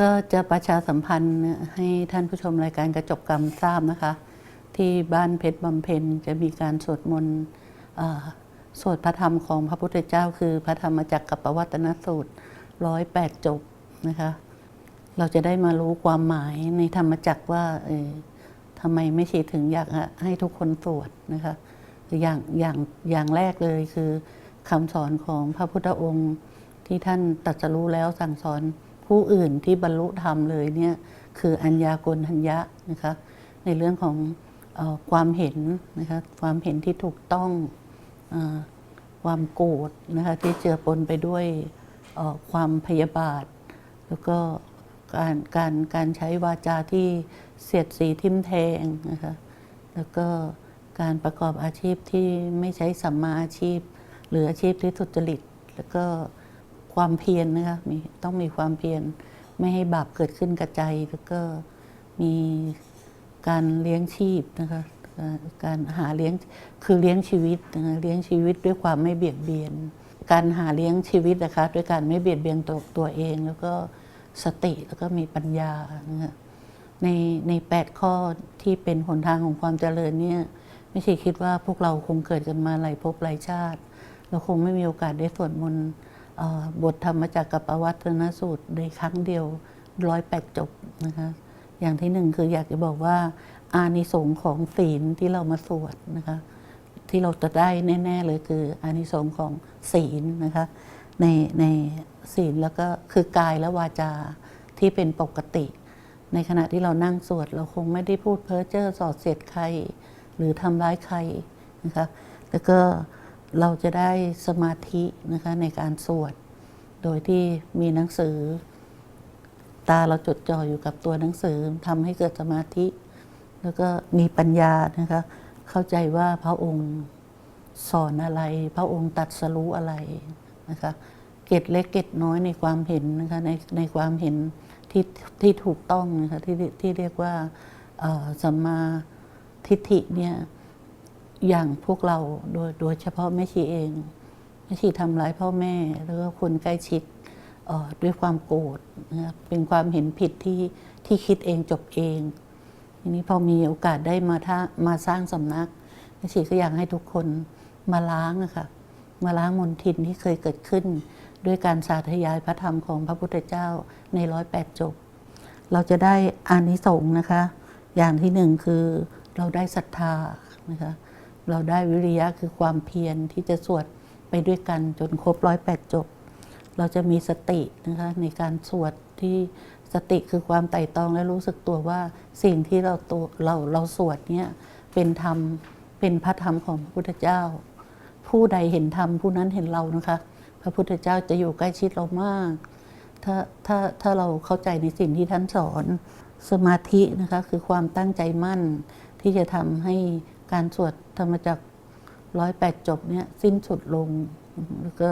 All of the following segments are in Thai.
ก็จะประชาสัมพันธ์ให้ท่านผู้ชมรายการกระจกกรรมทราบนะคะ ที่บ้านเพชรบำเพ็ญจะมีการสวดมนต์สวดพระธรรมของพระพุทธเจ้า คือพระธรรมจักรกับปวัตนสูตรร้อยแปดจบนะคะ เราจะได้มารู้ความหมายในธรรมจักรว่าเออทำไมไม่ชีถึงอยากให้ทุกคนสวดนะคะอย่างอย่างอย่างแรกเลยคือคำสอนของพระพุทธองค์ที่ท่านตรัสรู้แล้วสั่งสอน ผู้อื่นที่บรรลุธรรมเลยเนี่ยคืออัญญากลทัญญะนะคะในเรื่องของอความเห็นนะคะความเห็นที่ถูกต้องอความโกรธนะคะที่เจือปนไปด้วยความพยาบาท แล้วก็การการการใช้วาจาที่เสียดสีทิมแทงนะคะแล้วก็การประกอบอาชีพที่ไม่ใช้สัมมาอาชีพ หรืออาชีพที่ทุจริต แล้วก็ ความเพียรนะคะมีต้องมีความเพียรไม่ให้บาปเกิดขึ้นกระใจแล้วก็มีการเลี้ยงชีพนะคะการหาเลี้ยงคือเลี้ยงชีวิตนะคะเลี้ยงชีวิตด้วยความไม่เบียดเบียน การหาเลี้ยงชีวิตนะคะด้วยการไม่เบียดเบียนตัวตัวเอง แล้วก็สติแล้วก็มีปัญญานะคะในในแปดข้อที่เป็นหนทางของความเจริญเนี่ยไม่ใช่คิดว่าพวกเราคงเกิดกันมาหลายภพหลายชาติ เราคงไม่มีโอกาสได้สวดมนต์ บทธรรมจักกับปวัตนสูตรในครั้งเดียวร้อยแปดจบนะคะอย่างที่หนึ่งคืออยากจะบอกว่า อานิสงส์ของศีลที่เรามาสวดนะคะที่เราจะได้แน่ ๆ เลยคืออานิสงส์ของศีลนะคะในในศีลแล้วก็คือกายและวาจาที่เป็นปกติ ในขณะที่เรานั่งสวด เราคงไม่ได้พูดเพ้อเจ้อสอดเสียดใคร หรือทำร้ายใครนะคะแล้วก็ เราจะได้สมาธินะคะในการสวด โดยที่มีหนังสือ ตาเราจดจ่ออยู่กับตัวหนังสือทำให้เกิดสมาธิ แล้วก็มีปัญญานะคะเข้าใจว่าพระองค์สอนอะไร พระองค์ตัดสรู้อะไรนะคะเกตเล็กเกตน้อยในความเห็นนะคะในในความเห็นที่ที่ถูกต้องนะคะที่ที่เรียกว่าสัมมาทิฏฐิเนี่ย อย่างพวกเราโดยโดยเฉพาะแม่ชีเองแม่ชีทำร้ายพ่อแม่แล้วก็คนใกล้ชิดด้วยความโกรธนะครับเป็นความเห็นผิดที่ที่คิดเองจบเองทีนี้พอมีโอกาสได้มาท่ามาสร้างสำนักแม่ชีก็อยากให้ทุกคนมาล้างอะค่ะมาล้างมลทินที่เคยเกิดขึ้น ด้วยการสาธยายพระธรรมของพระพุทธเจ้าในร้อยแปดจบ เราจะได้อานิสงส์นะคะ อย่างที่หนึ่งคือเราได้ศรัทธานะคะ เราได้วิริยะคือความเพียรที่จะสวดไปด้วยกันจนครบร้อยแปดจบ เราจะมีสตินะคะในการสวดที่สติคือความไต่ตรองและรู้สึกตัวว่าสิ่งที่เราตัวเราเราสวดเนี่ยเป็นธรรมเป็นพระธรรมของพระพุทธเจ้า ผู้ใดเห็นธรรมผู้นั้นเห็นเรานะคะ พระพุทธเจ้าจะอยู่ใกล้ชิดเรามาก ถ้าถ้าถ้าเราเข้าใจในสิ่งที่ท่านสอนสมาธินะคะคือความตั้งใจมั่นที่จะทำให้การสวด รรมจักรร้อยแปดจบเนี่ยสิ้นสุดลง แล้วก็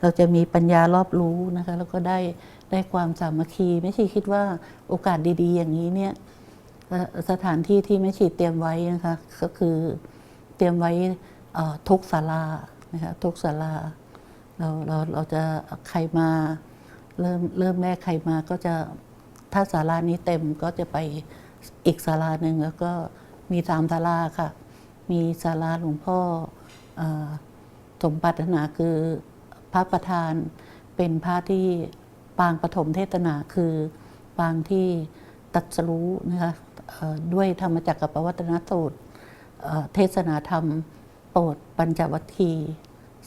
เราจะมีปัญญารอบรู้นะคะแล้วก็ได้ได้ความสามัคคีไม่ชีคิดว่าโอกาสดี ๆ อย่างนี้เนี่ยสถานที่ที่แม่ชีเตรียมไว้นะคะก็คือเตรียมไว้ทุกศาลานะคะทุกศาลาเราเราเราจะใครมาเริ่มเริ่มแรกใครมาก็จะถ้าศาลานี้เต็มก็จะไปอีกศาลาหนึ่งแล้วก็มีสามศาลาค่ะ มีศาลาหลวงพ่อสมปรารถนาคือพระประธานเป็นพระที่ปางปฐมเทศนาคือปางที่ตัดสรู้นะคะด้วยธรรมจักรกับปวัตนสูตรเทศนาธรรมโปรดปัญจวัคคี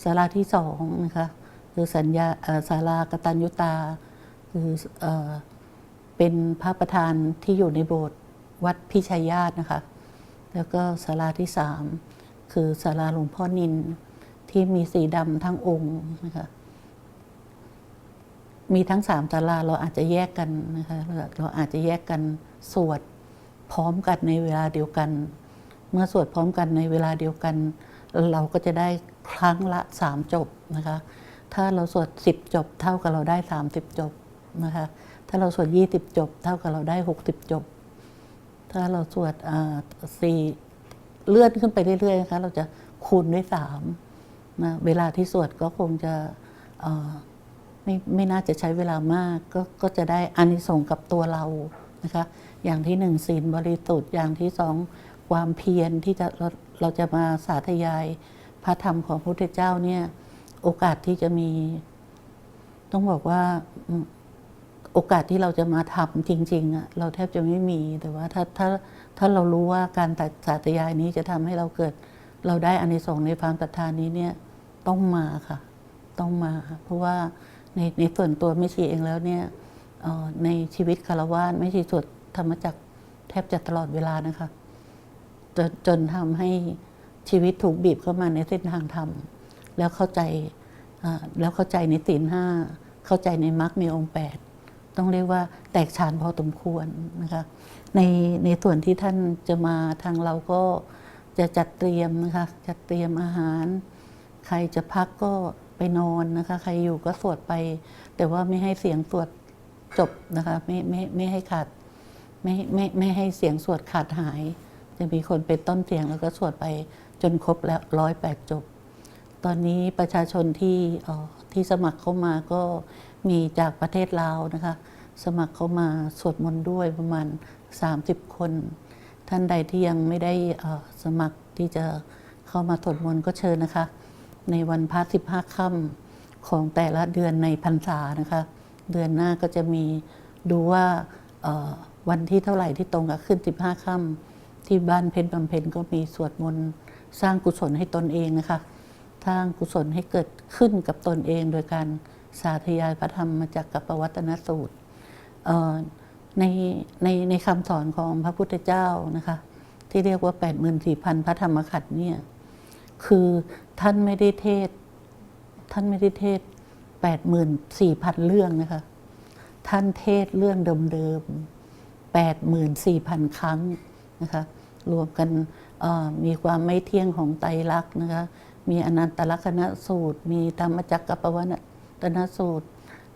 ศาลาที่สองนะคะคือสัญญาศาลากตัญญุตา คือเออเป็นพระประธานที่อยู่ในโบสถ์วัดพิชัยญาตินะคะ แล้วก็ศาลาที่สามคือศาลาหลวงพ่อนินที่มีสีดำทั้งองค์นะคะมีทั้งสามศาลาเราอาจจะแยกกันนะคะเราอาจจะแยกกันสวดพร้อมกันในเวลาเดียวกัน เมื่อสวดพร้อมกันในเวลาเดียวกัน เราก็จะได้ครั้งละสามจบนะคะถ้าเราสวดสิบจบเท่ากับเราได้สามสิบจบนะคะถ้าเราสวดยี่สิบจบ เท่ากับเราได้หกสิบจบ ถ้าเราสวดอ่าสี่เลื่อนขึ้นไปเรื่อยๆนะคะเราจะคูณด้วยสามนะเวลาที่สวดก็คงจะเอ่อไม่ไม่น่าจะใช้เวลามากก็ก็จะได้อานิสงส์กับตัวเรานะคะ อย่างที่หนึ่งศีลบริสุทธิ์อย่างที่สองความเพียรที่จะเราเราจะมาสาธยายพระธรรมของพระพุทธเจ้าเนี่ย โอกาสที่จะมี ต้องบอกว่า โอกาสที่เราจะมาทำจริงๆอะเราแทบจะไม่มี แต่ว่าถ้าถ้าถ้าเรารู้ว่าการตัดสาธยายนี้จะทำให้เราเกิด เราได้อานิสงส์ในความศรัทธานี้เนี่ยต้องมาค่ะ ต้องมา เพราะว่าในในส่วนตัวไม่ชีเองแล้วเนี่ยในชีวิตคารวะไม่ชีสวดธรรมจักแทบจะตลอดเวลานะคะจนจนทำให้ชีวิตถูกบีบเข้ามาในเส้นทางธรรม แล้วเข้าใจแล้วเข้าใจในศีลห้าเข้าใจในมรรคมีองค์แปด ต้องเรียกว่าแตกฉานพอสมควรนะคะในในส่วนที่ท่านจะมาทางเราก็จะจัดเตรียมนะคะจัดเตรียมอาหาร ใครจะพักก็ไปนอนนะคะใครอยู่ก็สวดไป แต่ว่าไม่ให้เสียงสวดจบนะคะไม่ไม่ไม่ให้ขาดไม่ไม่ไม่ให้เสียงสวดขาดหาย จะมีคนเป็นต้นเสียงแล้วก็สวดไปจนครบแล้วร้อยแปดจบ ตอนนี้ประชาชนที่ที่สมัครเข้ามาก็มีจากประเทศลาวนะคะ สมัครเข้ามาสวดมนต์ด้วยประมาณ 30 คน ท่านใดที่ยังไม่ได้สมัครที่จะเข้ามาสวดมนต์ก็เชิญนะคะ ในวันพระสิบห้าค่ำของแต่ละเดือนในพรรษานะคะ เดือนหน้าก็จะมีดูว่าวันที่เท่าไหร่ที่ตรงกับขึ้นสิบห้าค่ำที่บ้านเพชรบำเพ็ญก็มีสวดมนต์สร้างกุศลให้ตนเองนะคะ สร้างกุศลให้เกิดขึ้นกับตนเอง โดยการสาธยายพระธรรมมาจากกัปปวัตนสูตรในในในคำสอนของพระพุทธเจ้านะคะที่เรียกว่า 84,000 พระธรรมขันธ์เนี่ยคือท่านไม่ได้เทศ ท่านไม่ได้เทศ 84,000 เรื่องนะคะท่านเทศเรื่องเดิมๆ84,000 ครั้งนะคะรวมกันมีความไม่เที่ยงของไตรลักษณ์นะคะ มีอนันตลักษณสูตร มีธรรมจักรกัปวัตนสูตร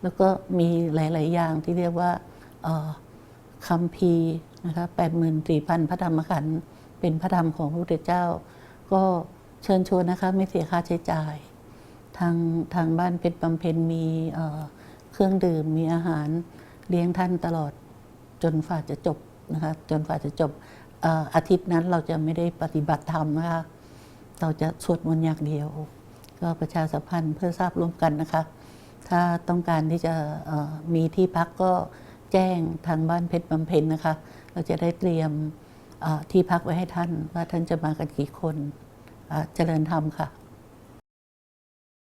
แล้วก็มีหลาย ๆ อย่างที่เรียกว่าคำพีนะคะ84,000พระธรรมขันธ์เป็นพระธรรมของพระพุทธเจ้า ก็เชิญชวนนะคะไม่เสียค่าใช้จ่าย ทางทางบ้านเพชรบำเพ็ญมีเครื่องดื่มมีอาหารเลี้ยงท่านตลอดจนฝ่าจะจบนะคะจนฝ่าจะจบอออาทิตย์นั้นเราจะไม่ได้ปฏิบัติธรรมนะคะ เราจะสวดมนต์อย่างเดียว ก็ประชาสัมพันธ์เพื่อทราบร่วมกันนะคะ ถ้าต้องการที่จะมีที่พักก็แจ้งทางบ้านเพชรบำเพ็ญนะคะ เราจะได้เตรียมที่พักไว้ให้ท่าน ว่าท่านจะมากันกี่คนเจริญธรรมค่ะ